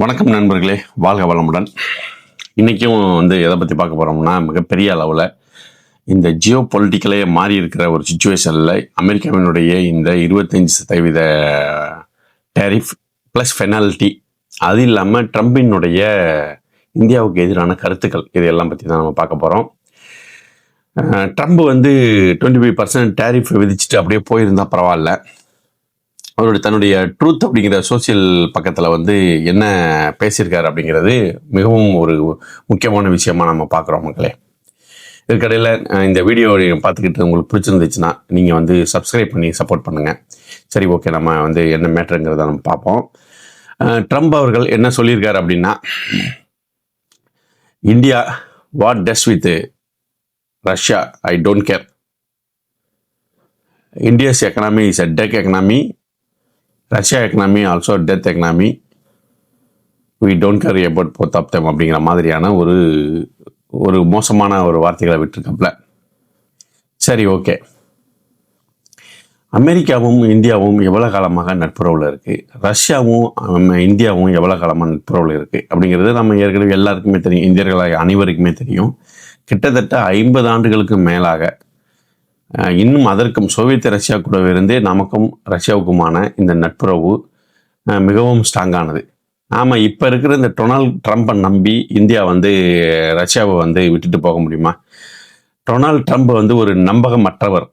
வணக்கம் நண்பர்களே வாழ்க வளமுடன். இன்றைக்கும் வந்து எதை பற்றி பார்க்க போகிறோம்னா மிகப்பெரிய அளவில் இந்த ஜியோ பொலிட்டிக்கலே மாறி இருக்கிற ஒரு சுச்சுவேஷனில் அமெரிக்காவினுடைய இந்த இருபத்தஞ்சி சதவீத டேரிஃப் ப்ளஸ் ஃபெனால்ட்டி அது இல்லாமல் ட்ரம்பினுடைய இந்தியாவுக்கு எதிரான கருத்துக்கள் இதையெல்லாம் பற்றி தான் நம்ம பார்க்க போகிறோம் ட்ரம்ப் வந்து டுவெண்ட்டி ஃபைவ் பர்சன்ட் டேரிஃப் விதிச்சுட்டு அப்படியே போயிருந்தால் பரவாயில்ல. அவருடைய தன்னுடைய ட்ரூத் அப்படிங்கிற சோசியல் பக்கத்தில் வந்து என்ன பேசியிருக்காரு அப்படிங்கிறது மிகவும் ஒரு முக்கியமான விஷயமாக நம்ம பார்க்குறோம் மக்களே. இதுக்கடையில் இந்த வீடியோ பார்த்துக்கிட்டு உங்களுக்கு பிடிச்சிருந்துச்சுன்னா நீங்கள் வந்து சப்ஸ்கிரைப் பண்ணி சப்போர்ட் பண்ணுங்கள் சரி ஓகே நம்ம வந்து என்ன மேட்ருங்கிறத நம்ம பார்ப்போம். ட்ரம்ப் அவர்கள் என்ன சொல்லியிருக்காரு அப்படின்னா India what does with Russia I don't care India's economy is a dead economy Russia economy also dead economy we don't care about both of them அப்படிங்கிற மாதிரியான ஒரு ஒரு மோசமான ஒரு வார்த்தைகளை விட்டுருக்கப்பல சரி ஓகே அமெரிக்காவும் இந்தியாவும் எவ்வளோ காலமாக நட்புறவில் இருக்குது ரஷ்யாவும் இந்தியாவும் எவ்வளோ காலமாக நட்புறவில் இருக்குது அப்படிங்கிறது நம்ம ஏற்கனவே எல்லாருக்குமே தெரியும். இந்தியர்களாக அனைவருக்குமே தெரியும். கிட்டத்தட்ட ஐம்பது ஆண்டுகளுக்கு மேலாக இன்னும் அதற்கும் சோவியத் ரஷ்யா கூட இருந்தே நமக்கும் ரஷ்யாவுக்குமான இந்த நட்புறவு மிகவும் ஸ்ட்ராங்கானது ஆமாம் இப்போ இருக்கிற இந்த டொனால்ட் ட்ரம்ப்பை நம்பி இந்தியா வந்து ரஷ்யாவை வந்து விட்டுட்டு போக முடியுமா? டொனால்ட் ட்ரம்ப் வந்து ஒரு நம்பகமற்றவர்.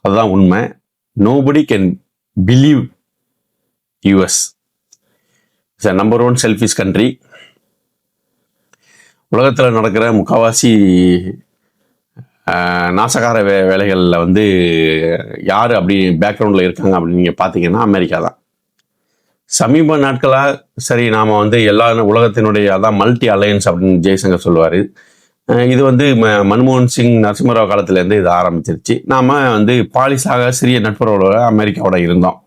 அதுதான் உண்மை. Nobody can believe US it's number one selfish country உலகத்தில் நடக்கிற முக்கால்வாசி நாசகார வே வேலைகளில் வந்து யார் அப்படி பேக்ரவுண்டில் இருக்காங்க அப்படின்னு நீங்கள் பார்த்தீங்கன்னா அமெரிக்கா தான் சமீப நாட்களாக சரி நாம் வந்து எல்லா உலகத்தினுடைய அதான் மல்டி அலையன்ஸ் அப்படின்னு ஜெய்சங்கர் சொல்லுவார். இது வந்து ம- மன்மோகன் சிங் நரசிம்மராவ் காலத்துலேருந்து இது ஆரம்பிச்சிருச்சு. நாம் வந்து பாலிசாக சிறிய நட்புறவோட அமெரிக்காவோட இருந்தோம்.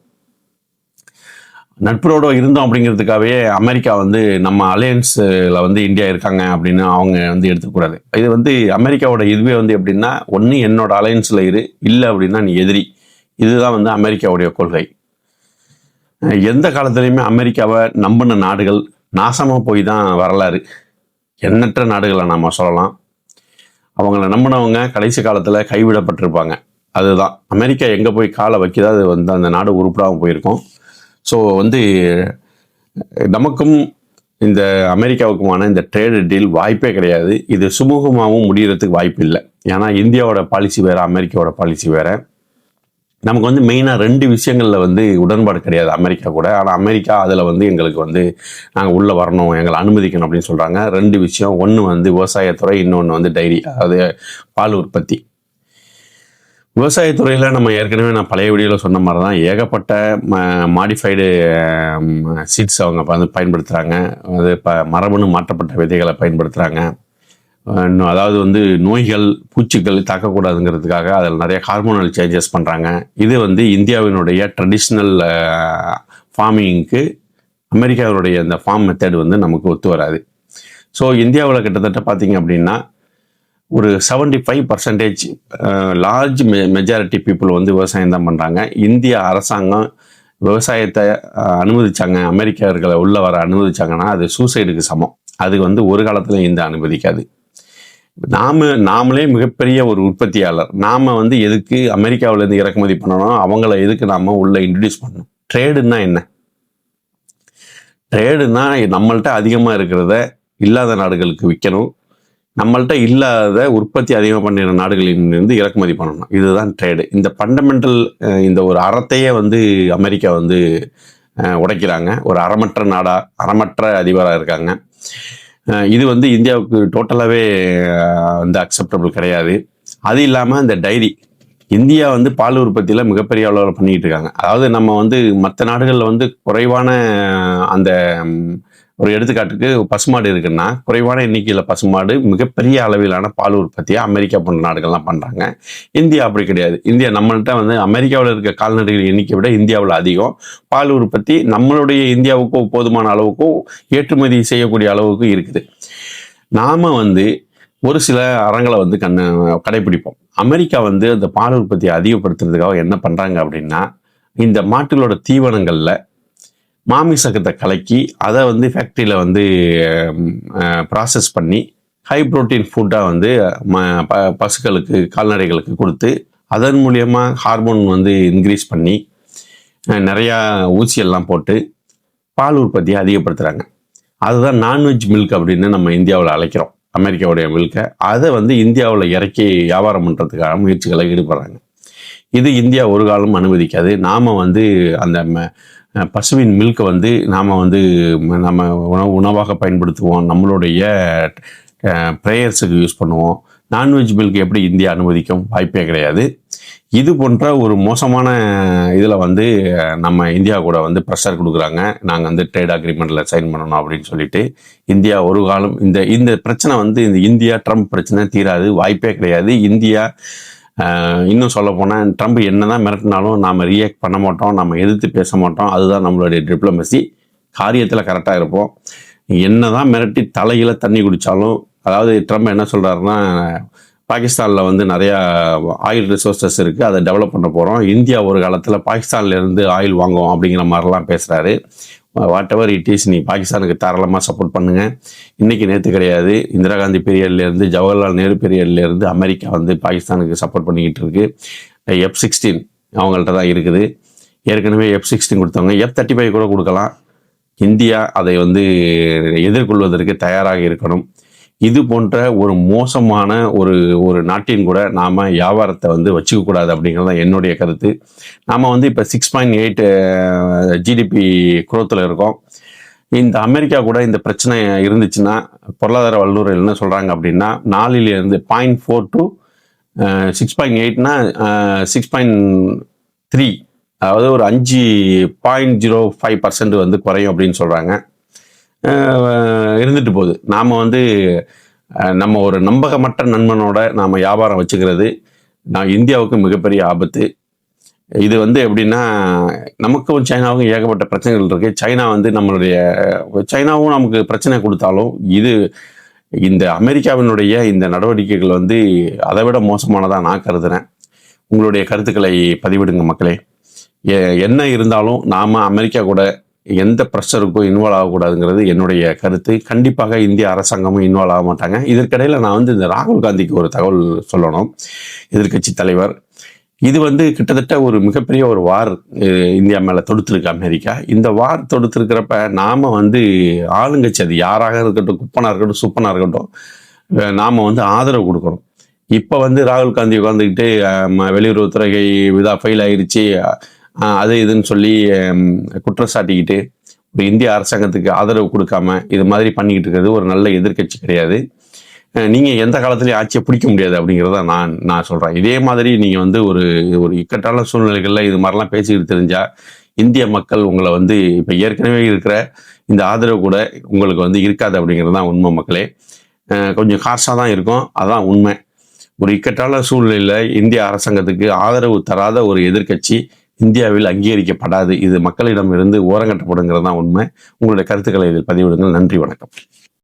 நட்புறோட இருந்தோம் அப்படிங்கிறதுக்காகவே அமெரிக்கா வந்து நம்ம அலையன்ஸில் வந்து இந்தியா இருக்காங்க அப்படின்னு அவங்க வந்து எடுத்துக்கூடாது. இது வந்து அமெரிக்காவோட இதுவே வந்து எப்படின்னா ஒன்று என்னோட அலையன்ஸில் இரு இல்லை அப்படின்னா நீ எதிரி. இதுதான் வந்து அமெரிக்காவுடைய கொள்கை. எந்த காலத்துலையுமே அமெரிக்காவை நம்பின நாடுகள் நாசமாக போய் தான் வரலாறு. எண்ணற்ற நாடுகளை நாம் சொல்லலாம். அவங்கள நம்பினவங்க கடைசி காலத்தில் கைவிடப்பட்டிருப்பாங்க. அதுதான். அமெரிக்கா எங்கே போய் காலை வைக்குதோ அது வந்து அந்த நாடு உருப்படாமல் போயிருக்கும். ஸோ வந்து நமக்கும் இந்த அமெரிக்காவுக்குமான இந்த ட்ரேடு டீல் வாய்ப்பே கிடையாது. இது சுமூகமாகவும் முடிகிறதுக்கு வாய்ப்பு இல்லை. ஏன்னா இந்தியாவோட பாலிசி வேறு அமெரிக்காவோட பாலிசி வேறு. நமக்கு வந்து மெயினாக ரெண்டு விஷயங்களில் வந்து உடன்பாடு கிடையாது அமெரிக்கா கூட. ஆனால் அமெரிக்கா அதில் வந்து எங்களுக்கு வந்து நாங்கள் உள்ளே வரணும் எங்களை அனுமதிக்கணும் அப்படின்னு சொல்கிறாங்க ரெண்டு விஷயம். ஒன்று வந்து விவசாயத்துறை இன்னொன்று வந்து டைரி அதாவது பால் உற்பத்தி. விவசாயத்துறையில் நம்ம ஏற்கனவே நான் பழைய வீடியோவில் சொன்ன மாதிரி தான் ஏகப்பட்ட மாடிஃபைடு சீட்ஸ் அவங்க வந்து பயன்படுத்துகிறாங்க அது ப மரபணு மாற்றப்பட்ட விதைகளை பயன்படுத்துகிறாங்க இன்னும் அதாவது வந்து நோய்கள் பூச்சிகள் தாக்கக்கூடாதுங்கிறதுக்காக அதில் நிறைய ஹார்மோனல் சேஞ்சஸ் பண்ணுறாங்க இது வந்து இந்தியாவினுடைய ட்ரெடிஷ்னல் ஃபார்மிங்க்கு அமெரிக்காவினுடைய இந்த ஃபார்ம் மெத்தட் வந்து நமக்கு ஒத்து வராது. ஸோ இந்தியாவில் கிட்டத்தட்ட பார்த்தீங்க அப்படின்னா ஒரு 75% ஃபைவ் பர்சன்டேஜ் லார்ஜ் மெ மெஜாரிட்டி பீப்புள் வந்து விவசாயம் தான் பண்ணுறாங்க இந்திய அரசாங்கம் விவசாயத்தை அனுமதிச்சாங்க. அமெரிக்கர்களை உள்ளே வர அனுமதிச்சாங்கன்னா அது சூசைடுக்கு சமம். அது வந்து ஒரு காலத்தில் இந்த அனுமதிக்காது. நாம் நாமளே மிகப்பெரிய ஒரு உற்பத்தியாளர். நாம் வந்து எதுக்கு அமெரிக்காவிலேருந்து இறக்குமதி பண்ணணும்? அவங்கள எதுக்கு நாம் உள்ளே இன்ட்ரடியூஸ் பண்ணணும்? ட்ரேடுன்னா என்ன? ட்ரேடுனா நம்மள்ட்ட அதிகமாக இருக்கிறத இல்லாத நாடுகளுக்கு விற்கணும் நம்மள்ட்ட இல்லாத உற்பத்தி அதிகமாக பண்ணுற நாடுகளிலிருந்து இறக்குமதி பண்ணணும். இதுதான் ட்ரேடு இந்த ஃபண்டமெண்டல் இந்த ஒரு அறத்தையே வந்து அமெரிக்கா வந்து உடைக்கிறாங்க. ஒரு அறமற்ற நாடாக அறமற்ற அதிபராக இருக்காங்க. இது வந்து இந்தியாவுக்கு டோட்டலாகவே வந்து அக்செப்டபிள் கிடையாது. அது இல்லாமல் இந்த டைரி இந்தியா வந்து பால் உற்பத்தியில் மிகப்பெரிய அளவில் பண்ணிக்கிட்டு இருக்காங்க. அதாவது நம்ம வந்து மற்ற நாடுகளில் வந்து குறைவான அந்த ஒரு எடுத்துக்காட்டுக்கு பசுமாடு இருக்குன்னா குறைவான எண்ணிக்கையில் பசுமாடு மிகப்பெரிய அளவிலான பால் உற்பத்தியை அமெரிக்கா போன்ற நாடுகள்லாம் பண்ணுறாங்க இந்தியா அப்படி கிடையாது. இந்தியா நம்மள்கிட்ட வந்து அமெரிக்காவில் இருக்க கால்நடைகள் எண்ணிக்கை விட இந்தியாவில் அதிகம். பால் உற்பத்தி நம்மளுடைய இந்தியாவுக்கும் போதுமான அளவுக்கும் ஏற்றுமதி செய்யக்கூடிய அளவுக்கு இருக்குது. நாம் வந்து ஒரு சில அறங்களை வந்து கண் கடைபிடிப்போம். அமெரிக்கா வந்து அந்த பால் உற்பத்தியை அதிகப்படுத்துறதுக்காக என்ன பண்ணுறாங்க அப்படின்னா இந்த மாட்டுகளோட தீவனங்களில் மாமிசக்கத்தை கலக்கி அதை வந்து ஃபேக்ட்ரியில் வந்து ப்ராசஸ் பண்ணி ஹை ப்ரோட்டீன் ஃபுட்டாக வந்து ம ப பசுக்களுக்கு கால்நடைகளுக்கு கொடுத்து அதன் மூலியமாக ஹார்மோன் வந்து இன்க்ரீஸ் பண்ணி நிறையா ஊசியெல்லாம் போட்டு பால் உற்பத்தியை அதிகப்படுத்துகிறாங்க அதுதான் நான்வெஜ் மில்க் அப்படின்னு நம்ம இந்தியாவில் அழைக்கிறோம். அமெரிக்காவுடைய மில்கை அதை வந்து இந்தியாவில் இறக்கி வியாபாரம் பண்ணுறதுக்கான முயற்சிகளை ஈடுபடுறாங்க. இது இந்தியா ஒரு காலம் அனுமதிக்காது. நாம் வந்து அந்த ம- பசுவின் மில்கை வந்து நாம் வந்து நம்ம உணவு உணவாக பயன்படுத்துவோம். நம்மளுடைய ப்ரேயர்ஸுக்கு யூஸ் பண்ணுவோம். நான்வெஜ் மில்க் எப்படி இந்தியா அனுமதிக்கும்? வாய்ப்பே கிடையாது. இது போன்ற ஒரு மோசமான இதில் வந்து நம்ம இந்தியா கூட வந்து ப்ரெஷர் கொடுக்குறாங்க. நாங்கள் வந்து ட்ரேட் அக்ரிமெண்ட்டில் சைன் பண்ணணும் அப்படின்னு சொல்லிட்டு இந்தியா ஒரு காலம் இந்த இந்த பிரச்சனை வந்து இந்த இந்தியா ட்ரம்ப் பிரச்சனை தீராது. வாய்ப்பே கிடையாது. இந்தியா இன்னும் சொல்ல போனால் ட்ரம்ப் என்னதான் மிரட்டினாலும் நாம் ரியாக்ட் பண்ண மாட்டோம் நம்ம எதிர்த்து பேச மாட்டோம். அதுதான் நம்மளுடைய டிப்ளமசி காரியத்தில் கரெக்டாக இருப்போம். என்னதான் மிரட்டி தலையில தண்ணி குடித்தாலும் அதாவது ட்ரம்ப் என்ன சொல்கிறாருன்னா பாகிஸ்தானில் வந்து நிறையா ஆயில் ரிசோர்ஸஸ் இருக்குது அதை டெவலப் பண்ண போகிறோம் இந்தியா ஒரு காலத்தில் பாகிஸ்தான்லேருந்து ஆயில் வாங்குவோம் அப்படிங்கிற மாதிரிலாம் பேசுகிறாரு வாட் எவர் இட் இஸ் நீ பாகிஸ்தானுக்கு தாராளமாக சப்போர்ட் பண்ணுங்கள் இன்றைக்கி நேற்று கிடையாது. இந்திரா காந்தி பீரியட்லேருந்து ஜவஹர்லால் நேரு பீரியட்லேருந்து அமெரிக்கா வந்து பாகிஸ்தானுக்கு சப்போர்ட் பண்ணிக்கிட்டு இருக்குது எஃப் சிக்ஸ்டீன் அவங்கள்ட்ட தான் இருக்குது. ஏற்கனவே எஃப் சிக்ஸ்டீன் கொடுத்தவங்க எஃப் தேர்ட்டி ஃபைவ் கூட கொடுக்கலாம். இந்தியா அதை வந்து எதிர்கொள்வதற்கு தயாராக இருக்கணும். இது போன்ற ஒரு மோசமான ஒரு ஒரு நாட்டின் கூட நாம் வியாபாரத்தை வந்து வச்சுக்கக்கூடாது அப்படிங்கிறது தான் என்னுடைய கருத்து. நாம் வந்து இப்போ சிக்ஸ் பாயிண்ட் எயிட் ஜிடிபி குரோத்தில் இருக்கோம். இந்த அமெரிக்கா கூட இந்த பிரச்சனை இருந்துச்சுன்னா பொருளாதார வல்லுநர்கள் என்ன சொல்கிறாங்க அப்படின்னா நாலிலிருந்து point four to six point எயிட்னா six point three அதாவது ஒரு அஞ்சு பாயிண்ட் ஜீரோ ஃபைவ் பர்சன்ட் வந்து குறையும் அப்படின்னு சொல்கிறாங்க இருந்துட்டு போகுது. நாம் வந்து நம்ம ஒரு நம்பகமற்ற நண்பனோட நாம் வியாபாரம் வச்சுக்கிறது நான் இந்தியாவுக்கு மிகப்பெரிய ஆபத்து. இது வந்து எப்படின்னா நமக்கும் சைனாவுக்கும் ஏகப்பட்ட பிரச்சனைகள் இருக்குது சைனா வந்து நம்மளுடைய சைனாவும் நமக்கு பிரச்சனை கொடுத்தாலும் இது இந்த அமெரிக்காவினுடைய இந்த நடவடிக்கைகள் வந்து அதை விட மோசமானதாக நான் கருதுறேன். உங்களுடைய கருத்துக்களை பதிவிடுங்க மக்களே. என்ன இருந்தாலும் நாம் அமெரிக்கா கூட எந்த ப்ரெஷருக்கும் இன்வால்வ் ஆகக்கூடாதுங்கிறது என்னுடைய கருத்து. கண்டிப்பாக இந்திய அரசாங்கமும் இன்வால்வ் ஆக மாட்டாங்க. இதற்கிடையில் நான் வந்து இந்த ராகுல் காந்திக்கு ஒரு தகவல் சொல்லணும். எதிர்க்கட்சி தலைவர் இது வந்து கிட்டத்தட்ட ஒரு மிகப்பெரிய ஒரு வார் இந்தியா மேலே தொடுத்திருக்கு அமெரிக்கா. இந்த வார் தொடுத்திருக்கிறப்ப நாம் வந்து ஆளுங்கட்சி அது யாராக இருக்கட்டும் குப்பனாக இருக்கட்டும் சுப்பனாக இருக்கட்டும் நாம் வந்து ஆதரவு கொடுக்கணும். இப்போ வந்து ராகுல் காந்தி உட்காந்துக்கிட்டு வெளியுறவுத்துறை இதா ஃபெயில் ஆயிடுச்சு அது இதுன்னு சொல்லி குற்றம் சாட்டிக்கிட்டு ஒரு இந்திய அரசாங்கத்துக்கு ஆதரவு கொடுக்காம இது மாதிரி பண்ணிக்கிட்டு இருக்கிறது ஒரு நல்ல எதிர்க்கட்சி கிடையாது. நீங்கள் எந்த காலத்துலேயும் ஆட்சியை பிடிக்க முடியாது அப்படிங்கிறத நான் நான் சொல்கிறேன் இதே மாதிரி நீங்கள் வந்து ஒரு ஒரு இக்கட்டான சூழ்நிலைகளில் இது மாதிரிலாம் பேசிக்கிட்டு தெரிஞ்சால் இந்திய மக்கள் உங்களை வந்து இப்போ ஏற்கனவே இருக்கிற இந்த ஆதரவு கூட உங்களுக்கு வந்து இருக்காது அப்படிங்கிறது தான் உண்மை மக்களே. கொஞ்சம் ஹார்ஷாக தான் இருக்கும். அதான் உண்மை. ஒரு இக்கட்டான சூழ்நிலையில் இந்திய அரசாங்கத்துக்கு ஆதரவு தராத ஒரு எதிர்க்கட்சி இந்தியாவில் அங்கீகரிக்கப்படாது. இது மக்களிடம் இருந்து ஓரங்கட்டப்படுங்கிறது தான் உண்மை. உங்களுடைய கருத்துக்களை இதில் பதிவிடுங்கள். நன்றி வணக்கம்.